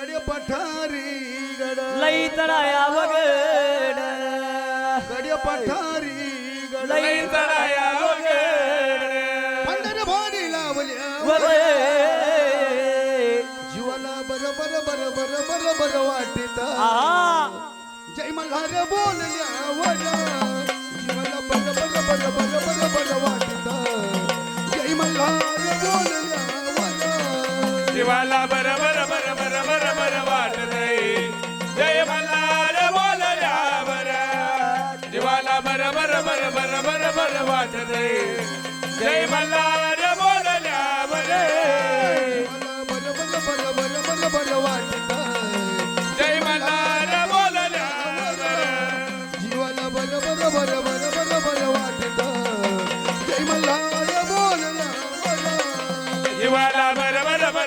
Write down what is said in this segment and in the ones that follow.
गड पठारी गड. लई तळाया वगड गड पठारी गड. लई तळाया वगड पंढर भारी लावल्या जीवाला बर बर बर बर बर बर वाटित जय मल्हार बोलल्या वडा जीवाला बर बर बर बर बर बर वाटित. जय मल्हार बोलल्या शिवाला बर बर बर बर बर बर वाटतय जय मल्हार बोलल्या बर जीवाला बर बर बर बर बर बर वाटतय जय मल्हार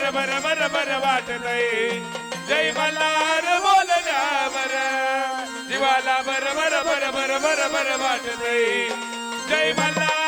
बर बर बर बर बर वाटतय जय मल्हार बोलला बर जीवाला बर बर बर बर बर बर वाटतय जय मल्हार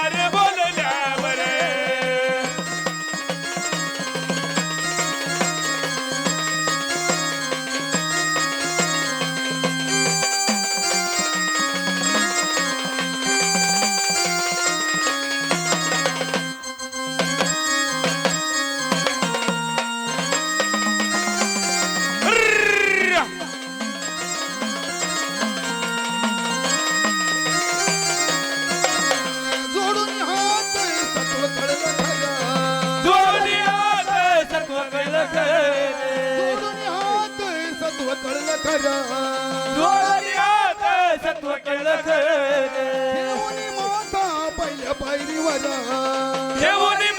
जोडून हात सत्व कळलं खरं हात सत्व कळलं खरं. देवनी माता पहिल्या पायरीवर देऊनी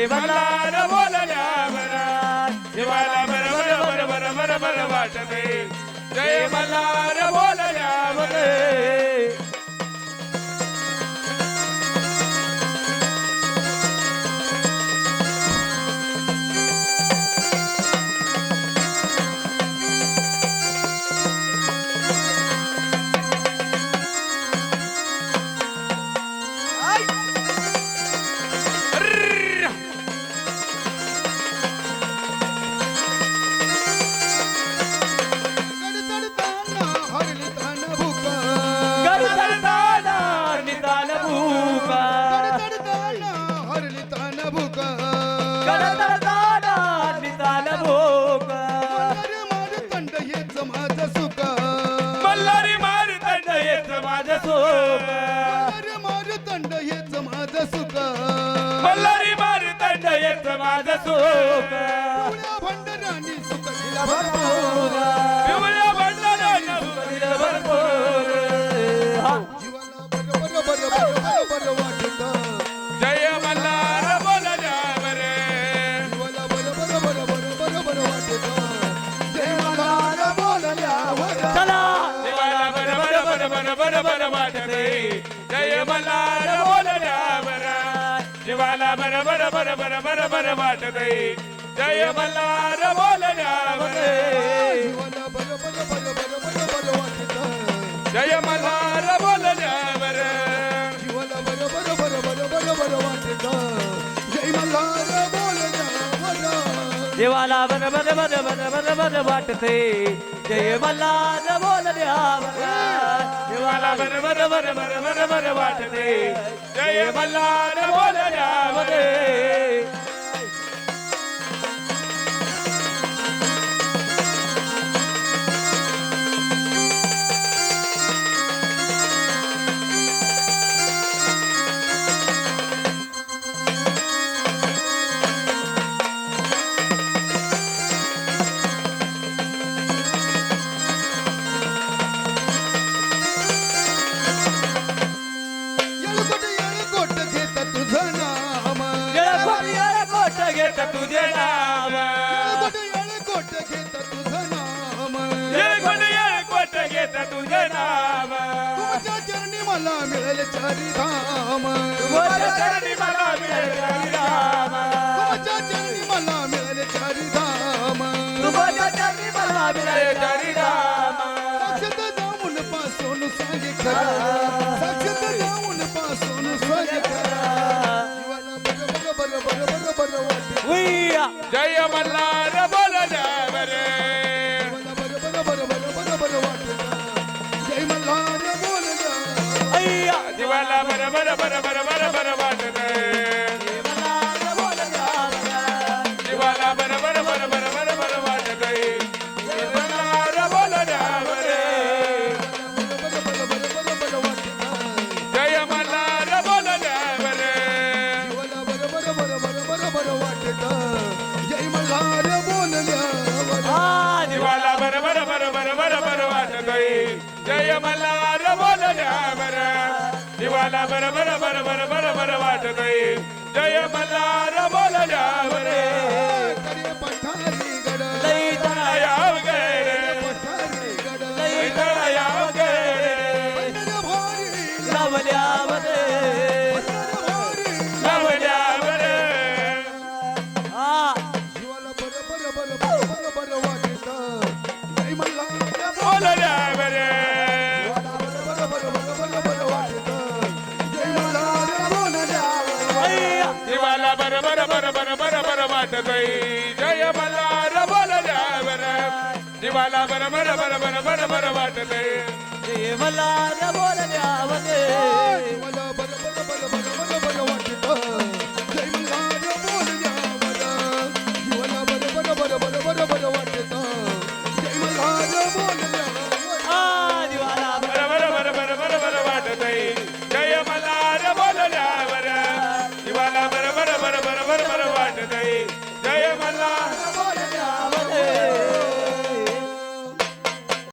जय मल्हार बोलण्यावर जीवाला बर बर जय मल्हार बोलल्या बरे दंड येत माझं पुण्या भंडराणी सुख दिला भरपूर पिवळ्या बंधनानं दिलं भरपूर. हा. जीवाला बर बर बर बर बर बर वाटत जय मल्हार बोलण्यावर जीवाला बर बर बर बर बर बर वाटत जय मल्हार बोलल्यावर चला देवाला बर बर बर बर बर बर वाटते जय मल्हार बोलण्यावर जीवाला बर बर बर बर बर बर वाटते जय मल्हार बोलण्यावर जीवाला बर बर बर बर बर बर वाटत जय मल्हार बोलण्यावर जीवाला बर बर बर बर बर बर वाटत जय मल्हार बोलल्यावर देवाला बर बर बर बर बर बर वाटते जय मल्हार बोलल्यावर देवाला घेता तुझे नाव कोट घेता तुझं नाम कोट घेता तुझे नाव तुझ्या चरणी मला मिळेल चारी धाम तुझ्या चरणी मला मिळेल चारी धाम तुझ्या चरणी मला मिळेल चारी धाम तुझ्या चरणी मला मिळेल चारी धाम साक्षात जाऊन पासून सांगे खरं उय्या. जय मल्हार बोल रे जीवाला बरं बरं बरं बरं बरं बरं वाटतं मल्हार बोल बर. बर बर बर बर बर बर वाटत जय मल्हार जीवाला बर बर बर बर बर बर वाटत जय मल्हार